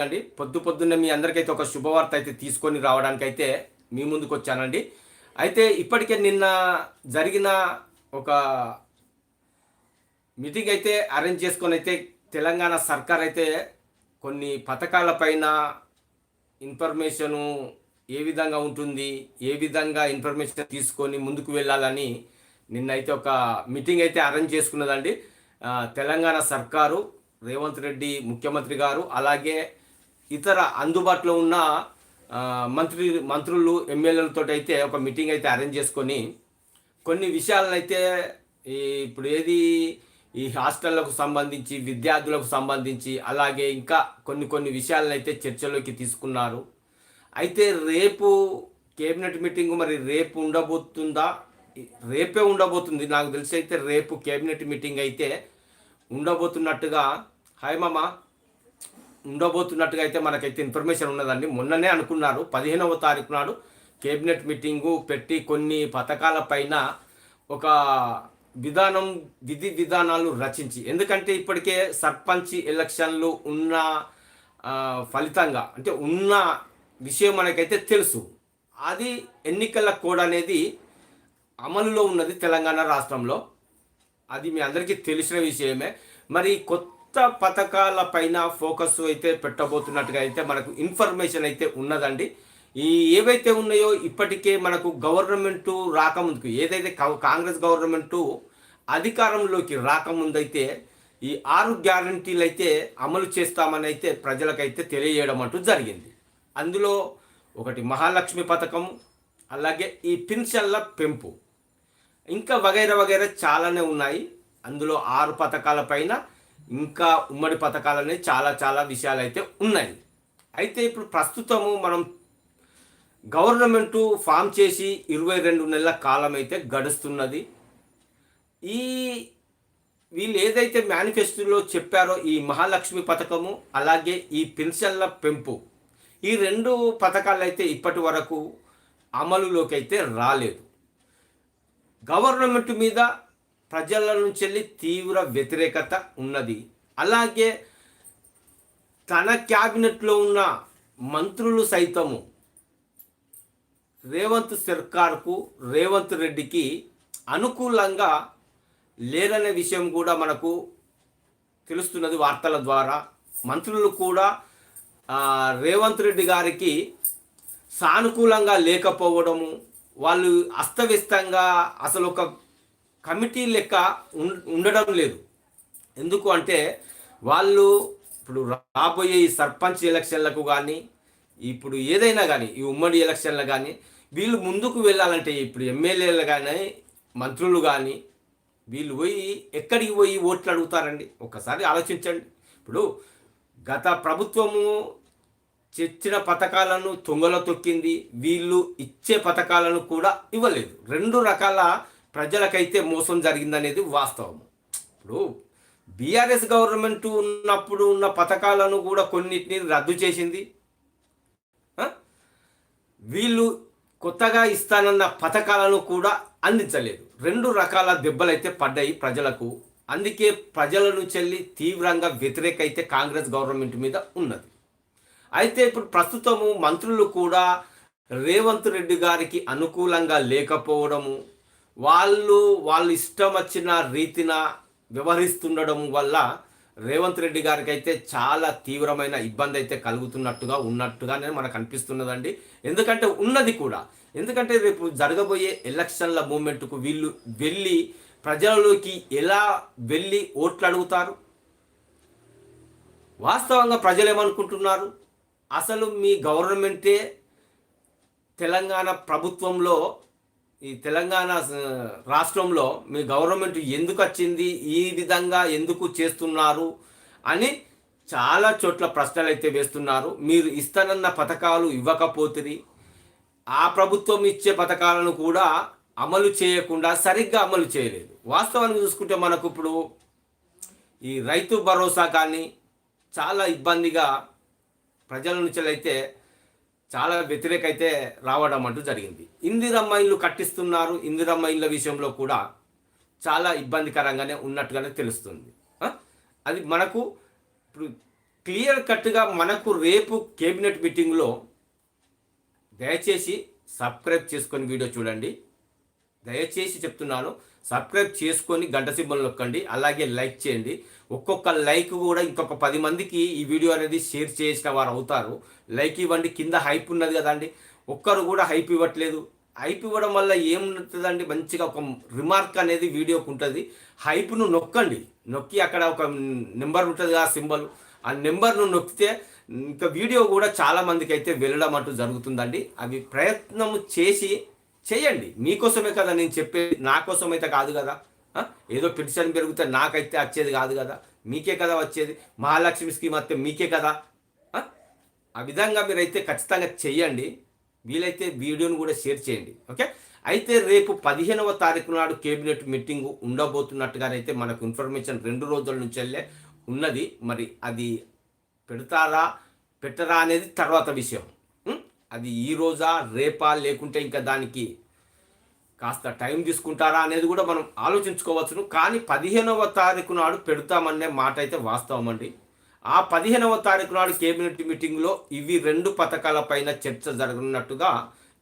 అండి పొద్దు పొద్దున్నే మీ అందరికైతే ఒక శుభవార్త అయితే తీసుకొని రావడానికి అయితే మీ ముందుకు వచ్చానండి అయితే ఇప్పటికే నిన్న జరిగిన ఒక మీటింగ్ అయితే అరేంజ్ చేసుకొని అయితే తెలంగాణ సర్కార్ అయితే కొన్ని పథకాల పైన ఇన్ఫర్మేషను ఏ విధంగా ఉంటుంది ఏ విధంగా ఇన్ఫర్మేషన్ తీసుకొని ముందుకు వెళ్ళాలని నిన్నైతే ఒక మీటింగ్ అయితే అరేంజ్ చేసుకున్నదండి. తెలంగాణ సర్కారు రేవంత్ రెడ్డి ముఖ్యమంత్రి గారు అలాగే ఇతర అందుబాటులో ఉన్న మంత్రి మంత్రులు ఎమ్మెల్యేలతో అయితే ఒక మీటింగ్ అయితే అరేంజ్ చేసుకొని కొన్ని విషయాలను అయితే ఈ ఇప్పుడు ఏది ఈ హాస్టళ్ళకు సంబంధించి విద్యార్థులకు సంబంధించి అలాగే ఇంకా కొన్ని కొన్ని విషయాలను అయితే చర్చలోకి తీసుకున్నారు. అయితే రేపు కేబినెట్ మీటింగ్ మరి రేపు ఉండబోతుందా? రేపే ఉండబోతుంది. నాకు తెలిసి అయితే రేపు కేబినెట్ మీటింగ్ అయితే ఉండబోతున్నట్టుగా. హాయ్ మామ. ఉండబోతున్నట్టుగా అయితే మనకైతే ఇన్ఫర్మేషన్ ఉన్నదండి. మొన్ననే అనుకున్నారు. పదిహేనవ తారీఖు నాడు కేబినెట్ మీటింగు పెట్టి కొన్ని పథకాల పైన ఒక విధానం విధి విధానాలు రచించి ఎందుకంటే ఇప్పటికే సర్పంచ్ ఎలక్షన్లు ఉన్న ఫలితంగా అంటే ఉన్న విషయం మనకైతే తెలుసు. అది ఎన్నికల కోడ్ అనేది అమలులో ఉన్నది తెలంగాణ రాష్ట్రంలో. అది మీ అందరికీ తెలిసిన విషయమే. మరి కొత్త పథకాల పైన ఫోకస్ అయితే పెట్టబోతున్నట్టుగా అయితే మనకు ఇన్ఫర్మేషన్ అయితే ఉన్నదండి. ఈ ఏవైతే ఉన్నాయో ఇప్పటికే మనకు గవర్నమెంట్ రాకముందుకు ఏదైతే కాంగ్రెస్ గవర్నమెంట్ అధికారంలోకి రాకముందైతే ఈ ఆరు గ్యారంటీలు అయితే అమలు చేస్తామని అయితే ప్రజలకైతే తెలియజేయడం అంటూ జరిగింది. అందులో ఒకటి మహాలక్ష్మి పథకం అలాగే ఈ పింఛన్ల పెంపు. ఇంకా వగైరా వగైరా చాలానే ఉన్నాయి. అందులో ఆరు పథకాల పైన ఇంకా ఉమ్మడి పథకాలనే చాలా చాలా విషయాలు అయితే ఉన్నాయి. అయితే ఇప్పుడు ప్రస్తుతము మనం గవర్నమెంటు ఫామ్ చేసి ఇరవై రెండు నెలల కాలం అయితే గడుస్తున్నది. ఈ వీళ్ళు ఏదైతే మేనిఫెస్టోలో చెప్పారో ఈ మహాలక్ష్మి పథకము అలాగే ఈ పెన్షన్ల పెంపు ఈ రెండు పథకాలు అయితే ఇప్పటి వరకు అమలులోకి అయితే రాలేదు. గవర్నమెంట్ మీద ప్రజల నుంచి వెళ్ళి తీవ్ర వ్యతిరేకత ఉన్నది. అలాగే తన క్యాబినెట్లో ఉన్న మంత్రులు సైతము రేవంత్ సర్కార్కు రేవంత్ రెడ్డికి అనుకూలంగా లేరనే విషయం కూడా మనకు తెలుస్తున్నది వార్తల ద్వారా. మంత్రులు కూడా రేవంత్ రెడ్డి గారికి సానుకూలంగా లేకపోవడము వాళ్ళు అస్తవ్యస్తంగా అసలు ఒక కమిటీ లెక్క ఉండడం లేదు. ఎందుకు అంటే వాళ్ళు ఇప్పుడు రాబోయే ఈ సర్పంచ్ ఎలక్షన్లకు కానీ ఇప్పుడు ఏదైనా కానీ ఈ ఉమ్మడి ఎలక్షన్లు కానీ వీళ్ళు ముందుకు వెళ్ళాలంటే ఇప్పుడు ఎమ్మెల్యేలు కానీ మంత్రులు కానీ వీళ్ళు పోయి ఎక్కడికి పోయి ఓట్లు అడుగుతారండి? ఒక్కసారి ఆలోచించండి. ఇప్పుడు గత ప్రభుత్వము తెచ్చిన పథకాలను తొంగలో తొక్కింది వీళ్ళు ఇచ్చే పథకాలను కూడా ఇవ్వలేదు. రెండు రకాల ప్రజలకైతే మోసం జరిగిందనేది వాస్తవం. ఇప్పుడు బీఆర్ఎస్ గవర్నమెంట్ ఉన్నప్పుడు ఉన్న పథకాలను కూడా కొన్నిటిని రద్దు చేసింది. వీళ్ళు కొత్తగా ఇస్తానన్న పథకాలను కూడా అందించలేదు. రెండు రకాల దెబ్బలైతే పడ్డాయి ప్రజలకు. అందుకే ప్రజల నుంచి తీవ్రంగా వ్యతిరేక అయితే కాంగ్రెస్ గవర్నమెంట్ మీద ఉన్నది. అయితే ఇప్పుడు ప్రస్తుతము మంత్రులు కూడా రేవంత్ రెడ్డి గారికి అనుకూలంగా లేకపోవడము వాళ్ళు వాళ్ళు ఇష్టం వచ్చిన రీతిన వ్యవహరిస్తుండడం వల్ల రేవంత్ రెడ్డి గారికి అయితే చాలా తీవ్రమైన ఇబ్బంది అయితే కలుగుతున్నట్టుగా ఉన్నట్టుగానే మనకు అనిపిస్తున్నదండి. ఎందుకంటే ఉన్నది కూడా. ఎందుకంటే రేపు జరగబోయే ఎలక్షన్ల మూమెంట్కు వీళ్ళు వెళ్ళి ప్రజలలోకి ఎలా వెళ్ళి ఓట్లు అడుగుతారు? వాస్తవంగా ప్రజలు ఏమనుకుంటున్నారు అసలు మీ గవర్నమెంటే తెలంగాణ ప్రభుత్వంలో ఈ తెలంగాణ రాష్ట్రంలో మీ గవర్నమెంట్ ఎందుకు వచ్చింది ఈ విధంగా ఎందుకు చేస్తున్నారు అని చాలా చోట్ల ప్రశ్నలు అయితే వేస్తున్నారు. మీరు ఇస్తానన్న పథకాలు ఇవ్వకపోతుంది ఆ ప్రభుత్వం ఇచ్చే పథకాలను కూడా అమలు చేయకుండా సరిగ్గా అమలు చేయలేదు. వాస్తవానికి చూసుకుంటే మనకు ఇప్పుడు ఈ రైతు భరోసా కానీ చాలా ఇబ్బందిగా ప్రజల నుంచి అయితే చాలా వ్యతిరేక అయితే రావడం అంటూ జరిగింది. ఇందిరమ్మ ఇల్లు కట్టిస్తున్నారు. ఇందిరమ్మ ఇళ్ళ విషయంలో కూడా చాలా ఇబ్బందికరంగానే ఉన్నట్టుగానే తెలుస్తుంది. అది మనకు ఇప్పుడు క్లియర్ కట్గా మనకు రేపు కేబినెట్ మీటింగ్లో దయచేసి సబ్స్క్రైబ్ చేసుకొని వీడియో చూడండి. దయచేసి చెప్తున్నాను సబ్స్క్రైబ్ చేసుకొని గంట సింబల్ నొక్కండి అలాగే లైక్ చేయండి. ఒక్కొక్క లైక్ కూడా ఇంకొక పది మందికి ఈ వీడియో అనేది షేర్ చేసిన వారు అవుతారు. లైక్ ఇవ్వండి కింద హైప్ ఉన్నది కదండి ఒక్కరు కూడా హైప్ ఇవ్వట్లేదు. హైప్ ఇవ్వడం వల్ల ఏముంటుందండి? మంచిగా ఒక రిమార్క్ అనేది వీడియోకి ఉంటుంది. హైప్ను నొక్కండి. నొక్కి అక్కడ ఒక నెంబర్ ఉంటుంది ఆ సింబల్. ఆ నెంబర్ను నొక్కితే ఇంకా వీడియో కూడా చాలా మందికి అయితే వెళ్ళడం అంటూ జరుగుతుందండి. అవి ప్రయత్నం చేసి చేయండి మీకోసమే కదా నేను చెప్పేది. నా కోసం అయితే కాదు. కదా ఏదో పిటిషన్ పెరిగితే నాకైతే వచ్చేది కాదు కదా. మీకే కదా వచ్చేది. మహాలక్ష్మి స్కీమ్ వస్తే మీకే కదా. ఆ? విధంగా మీరైతే ఖచ్చితంగా చెయ్యండి. వీలైతే వీడియోను కూడా షేర్ చేయండి. ఓకే? అయితే రేపు పదిహేనవ తారీఖు నాడు కేబినెట్ మీటింగ్ ఉండబోతున్నట్టుగానైతే మనకు ఇన్ఫర్మేషన్ రెండు రోజుల నుంచి ఉన్నది. మరి అది పెడతారా పెట్టరా అనేది తర్వాత విషయం. అది ఈ రోజా రేపా లేకుంటే ఇంకా దానికి కాస్త టైం తీసుకుంటారా అనేది కూడా మనం ఆలోచించుకోవచ్చును. కానీ పదిహేనవ తారీఖు నాడు పెడతామనే మాట అయితే వాస్తవం అండి. ఆ పదిహేనవ తారీఖు నాడు కేబినెట్ మీటింగ్లో ఇవి రెండు పథకాల పైన చర్చ జరగనున్నట్టుగా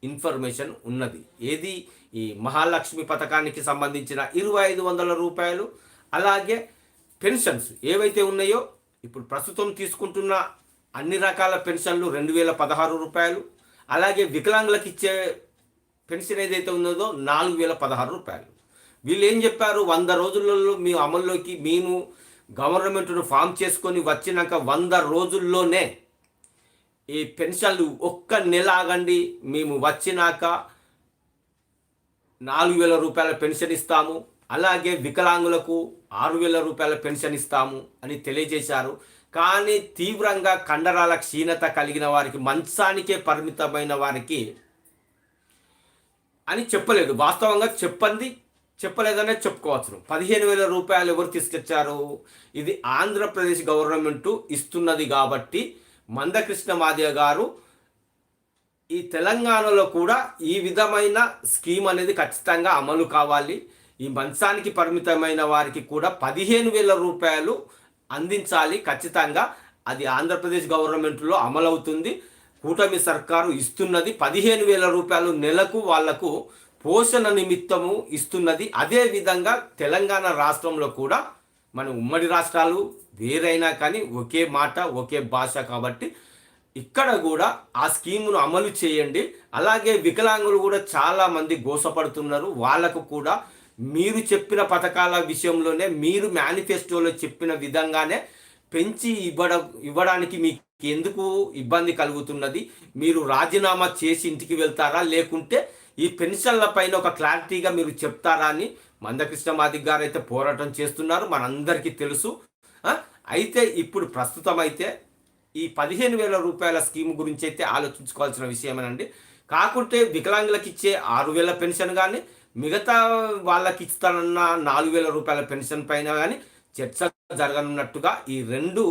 ఇన్ఫర్మేషన్ ఉన్నది. ఏది? ఈ మహాలక్ష్మి పథకానికి సంబంధించిన ఇరవై ఐదు వందల రూపాయలు అలాగే పెన్షన్స్ ఏవైతే ఉన్నాయో ఇప్పుడు ప్రస్తుతం తీసుకుంటున్న అన్ని రకాల పెన్షన్లు రెండు వేల పదహారు రూపాయలు అలాగే వికలాంగులకు ఇచ్చే పెన్షన్ ఏదైతే ఉన్నదో నాలుగు వేల పదహారు రూపాయలు. వీళ్ళు ఏం చెప్పారు? వంద రోజులలో మీ అమల్లోకి మేము గవర్నమెంట్ను ఫామ్ చేసుకొని వచ్చినాక వంద రోజుల్లోనే ఈ పెన్షన్లు ఒక్క నెల ఆగండి. మేము వచ్చినాక నాలుగు వేల రూపాయల పెన్షన్ ఇస్తాము. అలాగే వికలాంగులకు ఆరు వేల రూపాయల పెన్షన్ ఇస్తాము అని తెలియజేశారు. కానీ తీవ్రంగా కండరాల క్షీణత కలిగిన వారికి మంచానికే పరిమితమైన వారికి అని చెప్పలేదు. వాస్తవంగా చెప్పండి చెప్పలేదనే చెప్పుకోవచ్చును పదిహేను వేల రూపాయలు ఎవరు తీసుకొచ్చారు? ఇది ఆంధ్రప్రదేశ్ గవర్నమెంట్ ఇస్తున్నది కాబట్టి మందకృష్ణ మాదిగ గారు ఈ తెలంగాణలో కూడా ఈ విధమైన స్కీమ్ అనేది ఖచ్చితంగా అమలు కావాలి. ఈ మంచానికి పరిమితమైన వారికి కూడా పదిహేను వేల రూపాయలు అందించాలి. ఖచ్చితంగా అది ఆంధ్రప్రదేశ్ గవర్నమెంట్లో అమలవుతుంది. కూటమి సర్కారు ఇస్తున్నది పదిహేను వేల రూపాయలు నెలకు వాళ్ళకు పోషణ నిమిత్తము ఇస్తున్నది. అదే విధంగా తెలంగాణ రాష్ట్రంలో కూడా మన ఉమ్మడి రాష్ట్రాలు వేరైనా కానీ ఒకే మాట ఒకే భాష కాబట్టి ఇక్కడ కూడా ఆ స్కీమును అమలు చేయండి. అలాగే వికలాంగులు కూడా చాలా మంది గోసపడుతున్నారు. వాళ్ళకు కూడా మీరు చెప్పిన పథకాల విషయంలోనే మీరు మేనిఫెస్టోలో చెప్పిన విధంగానే పెంచి ఇవ్వడం ఇవ్వడానికి మీకు ఎందుకు ఇబ్బంది కలుగుతున్నది? మీరు రాజీనామా చేసి ఇంటికి వెళ్తారా? లేకుంటే ఈ పెన్షన్ల పైన ఒక క్లారిటీగా మీరు చెప్తారా అని మందకృష్ణ మాదిక్ గారు అయితే పోరాటం చేస్తున్నారు మనందరికీ తెలుసు. అయితే ఇప్పుడు ప్రస్తుతం అయితే ఈ పదిహేను వేల రూపాయల స్కీమ్ గురించి అయితే ఆలోచించుకోవాల్సిన విషయమేనండి. కాకుంటే వికలాంగులకు ఇచ్చే ఆరు వేల పెన్షన్ కానీ మిగతా వాళ్ళకి ఇస్తానన్న నాలుగు వేల రూపాయల పెన్షన్ పైన కానీ చర్చ జరగనున్నట్టుగా ఈ రెండు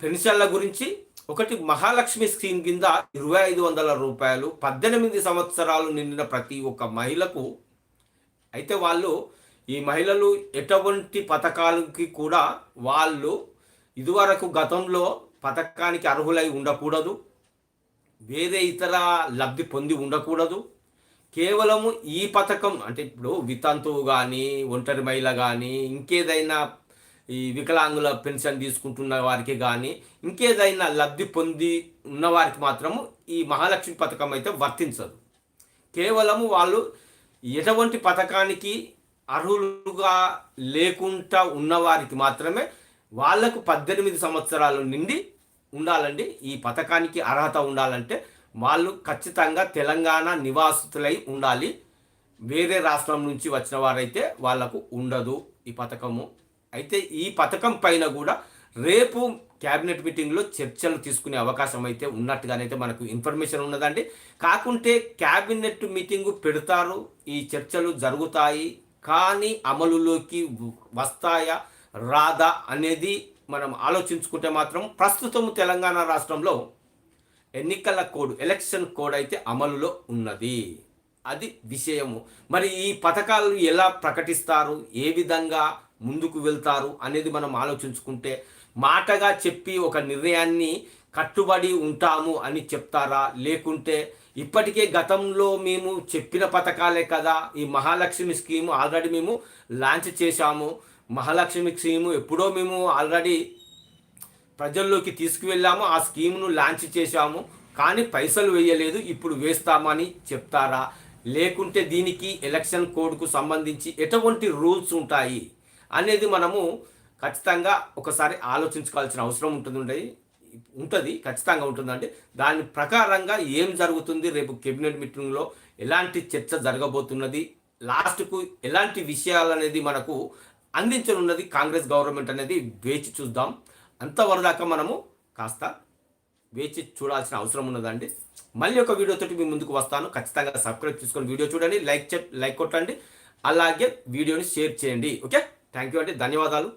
పెన్షన్ల గురించి ఒకటి మహాలక్ష్మి స్కీమ్ కింద ఇరవై ఐదు వందల రూపాయలు పద్దెనిమిది సంవత్సరాలు నిండిన ప్రతి ఒక్క మహిళకు అయితే వాళ్ళు ఈ మహిళలు ఎటువంటి పథకాలకి కూడా వాళ్ళు ఇదివరకు గతంలో పథకానికి అర్హులై ఉండకూడదు వేరే ఇతర లబ్ధి పొంది ఉండకూడదు. కేవలము ఈ పథకం అంటే ఇప్పుడు వితంతువు కానీ ఒంటరి మహిళ కానీ ఇంకేదైనా ఈ వికలాంగుల పెన్షన్ తీసుకుంటున్న వారికి కానీ ఇంకేదైనా లబ్ధి పొంది ఉన్నవారికి మాత్రము ఈ మహాలక్ష్మి పథకం అయితే వర్తించదు. కేవలము వాళ్ళు ఎటువంటి పథకానికి అర్హులుగా లేకుండా ఉన్నవారికి మాత్రమే వాళ్ళకు పద్దెనిమిది సంవత్సరాలు నిండి ఉండాలండి. ఈ పథకానికి అర్హత ఉండాలంటే వాళ్ళు ఖచ్చితంగా తెలంగాణ నివాసితులై ఉండాలి. వేరే రాష్ట్రం నుంచి వచ్చిన వారైతే వాళ్ళకు ఉండదు ఈ పథకము. అయితే ఈ పథకం పైన కూడా రేపు క్యాబినెట్ మీటింగ్లో చర్చలు తీసుకునే అవకాశం అయితే ఉన్నట్టుగానైతే మనకు ఇన్ఫర్మేషన్ ఉన్నదండి. కాకుంటే క్యాబినెట్ మీటింగు పెడతారు ఈ చర్చలు జరుగుతాయి కానీ అమలులోకి వస్తాయా రాదా అనేది మనం ఆలోచించుకుంటే మాత్రం ప్రస్తుతం తెలంగాణ రాష్ట్రంలో ఎన్నికల కోడ్ ఎలక్షన్ కోడ్ అయితే అమలులో ఉన్నది. అది విషయము. మరి ఈ పథకాలు ఎలా ప్రకటిస్తారు? ఏ విధంగా ముందుకు వెళ్తారు? అనేది మనం ఆలోచించుకుంటే మాటగా చెప్పి ఒక నిర్ణయాన్ని కట్టుబడి ఉంటాము అని చెప్తారా? లేకుంటే ఇప్పటికే గతంలో మేము చెప్పిన పథకాలే కదా ఈ మహాలక్ష్మి స్కీము ఆల్రెడీ మేము లాంచ్ చేశాము. మహాలక్ష్మి స్కీము ఎప్పుడో మేము ఆల్రెడీ ప్రజల్లోకి తీసుకువెళ్ళాము ఆ స్కీమ్ను లాంచ్ చేశాము. కానీ పైసలు వేయలేదు ఇప్పుడు వేస్తామని చెప్తారా? లేకుంటే దీనికి ఎలక్షన్ కోడ్కు సంబంధించి ఎటువంటి రూల్స్ ఉంటాయి అనేది మనము ఖచ్చితంగా ఒకసారి ఆలోచించుకోవాల్సిన అవసరం ఉంటుంది ఉంటుంది ఖచ్చితంగా ఉంటుందండి. దాని ప్రకారంగా ఏం జరుగుతుంది? రేపు కేబినెట్ మీటింగ్లో ఎలాంటి చర్చ జరగబోతున్నది? లాస్ట్కు ఎలాంటి విషయాలు అనేది మనకు అందించనున్నది కాంగ్రెస్ గవర్నమెంట్ అనేది వేచి చూద్దాం. అంతవరదాకా మనము కాస్త వేచి చూడాల్సిన అవసరం ఉన్నదండి. మళ్ళీ ఒక వీడియోతోటి మీ ముందుకు వస్తాను. ఖచ్చితంగా సబ్స్క్రైబ్ చేసుకొని వీడియో చూడండి. లైక్ లైక్ కొట్టండి. అలాగే వీడియోని షేర్ చేయండి. ఓకే థ్యాంక్ యూ అండి. ధన్యవాదాలు.